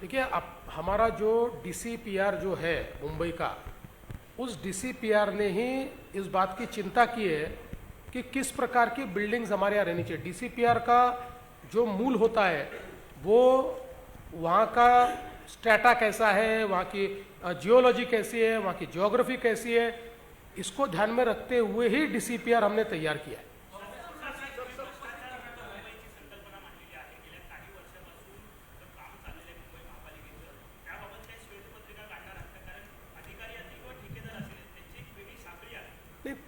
देखिए, अब हमारा जो डीसीपीआर जो है मुंबई का, उस डीसीपीआर ने ही इस बात की चिंता की है कि किस प्रकार की बिल्डिंग्स हमारे यहाँ रहनी चाहिए। डीसीपीआर का जो मूल होता है, वो वहाँ का स्टेटा कैसा है, वहाँ की जियोलॉजी कैसी है, वहाँ की ज्योग्राफी कैसी है, इसको ध्यान में रखते हुए ही डीसीपीआर हमने तैयार किया है।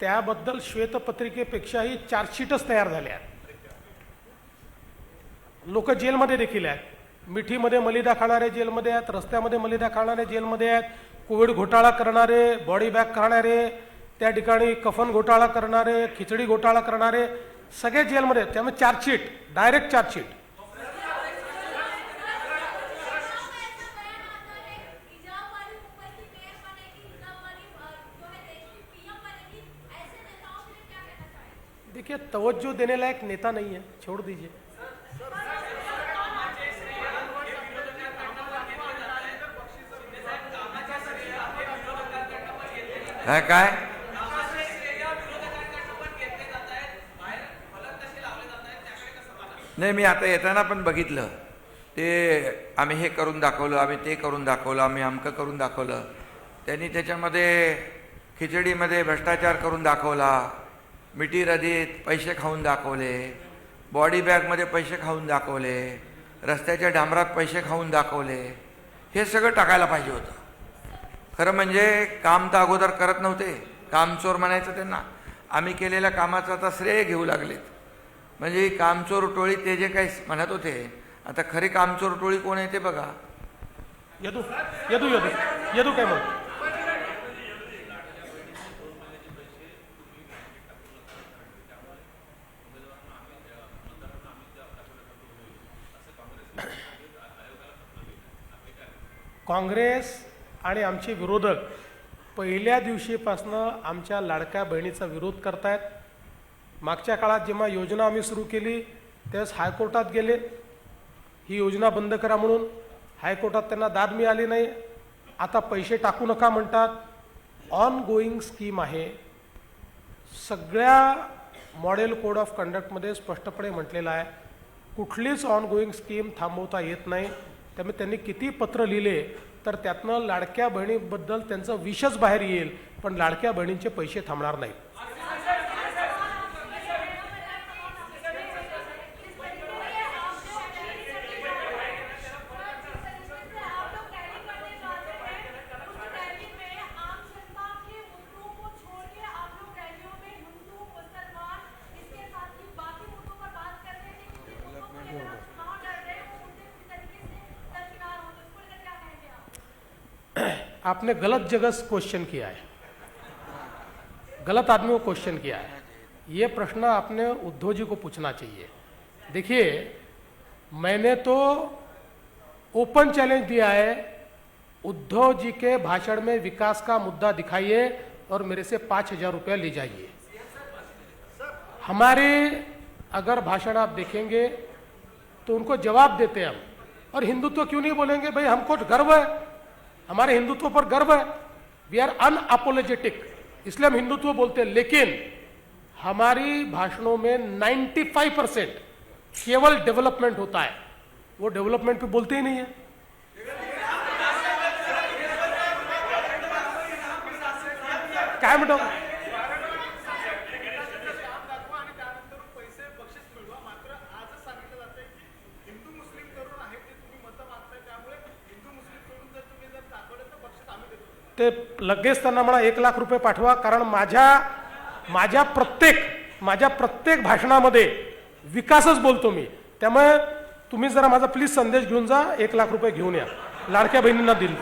त्याबद्दल श्वेतपत्रिकेपेक्षाही चार्जशीटच तयार झाल्या आहेत. लोक जेलमध्ये देखील आहेत. मिठीमध्ये मलिदा खाणारे जेलमध्ये आहेत रस्त्यामध्ये मलिदा खाणारे जेलमध्ये आहेत कोविड घोटाळा करणारे बॉडी बॅग करणारे त्या ठिकाणी कफन घोटाळा करणारे खिचडी घोटाळा करणारे सगळे जेलमध्ये आहेत. त्यामुळे चार्जशीट डायरेक्ट चार्जशीट. देखिए तवज्जो देने लायक नेता नहीं है छोड़ दीजिए। काय काय? नाही मी आता येताना पण बघितलं. ते आम्ही हे करून दाखवलं आम्ही ते करून दाखवलं आम्ही अमकं करून दाखवलं. त्यांनी त्याच्यामध्ये खिचडीमध्ये भ्रष्टाचार करून दाखवला. मिठी रदीत पैसे खाऊन दाखवले बॉडी बॅगमध्ये पैसे खाऊन दाखवले रस्त्याच्या डांबरात पैसे खाऊन दाखवले हे सगळं टाकायला पाहिजे होतं. खरं म्हणजे काम तर अगोदर करत नव्हते. कामचोर म्हणायचं त्यांना. आम्ही केलेल्या कामाचं आता श्रेय घेऊ लागलेत. म्हणजे कामचोर टोळी ते जे काही म्हणत होते आता खरी कामचोर टोळी कोण आहे ते बघा. येतो येतो येतो येतो काय मग काँग्रेस आणि आमचे विरोधक पहिल्या दिवशीपासनं आमच्या लाडक्या बहिणीचा विरोध करतायत. मागच्या काळात जेव्हा योजना आम्ही सुरू केली त्यावेळेस हायकोर्टात गेले. ही योजना बंद करा म्हणून हायकोर्टात त्यांना दाद मिळाली नाही. आता पैसे टाकू नका म्हणतात. ऑन गोईंग स्कीम आहे. सगळ्या मॉडेल कोड ऑफ कंडक्टमध्ये स्पष्टपणे म्हटलेलं आहे. कुठलीच ऑन गोईंग स्कीम थांबवता येत नाही. त्यामुळे त्यांनी किती पत्र लिहिले तर त्यातनं लाडक्या बहिणीबद्दल त्यांचं विषच बाहेर येईल. पण लाडक्या बहिणींचे पैसे थांबणार नाहीत. आपने गलत जगह क्वेश्चन किया है। गलत आदमी को क्वेश्चन किया है। ये प्रश्न आपने उद्धव जी को पूछना चाहिए। देखिए, मैंने तो ओपन चैलेंज दिया है। उद्धव जी के भाषण में विकास का मुद्दा दिखाइए और मेरे से पाँच हज़ार रुपया ले जाइए। हमारे अगर भाषण आप देखेंगे तो उनको जवाब देते हम। और हिंदुत्व क्यों नहीं बोलेंगे? भाई, हमको गर्व है। हमारे हिंदुत्व पर गर्व है। वी आर अनअपोलोजेटिक इसलिए हम हिंदुत्व बोलते हैं। लेकिन हमारी भाषणों में 95 परसेंट केवल डेवलपमेंट होता है। वो डेवलपमेंट पे बोलते ही नहीं है। क्या म्हणतो ते लगेच त्यांना म्हणा एक लाख रुपये पाठवा. कारण माझ्या माझ्या प्रत्येक माझ्या प्रत्येक भाषणामध्ये विकासच बोलतो मी. त्यामुळे तुम्ही जरा माझा प्लीज संदेश घेऊन जा. एक लाख रुपये घेऊन या. लाडक्या बहिणींना दिली.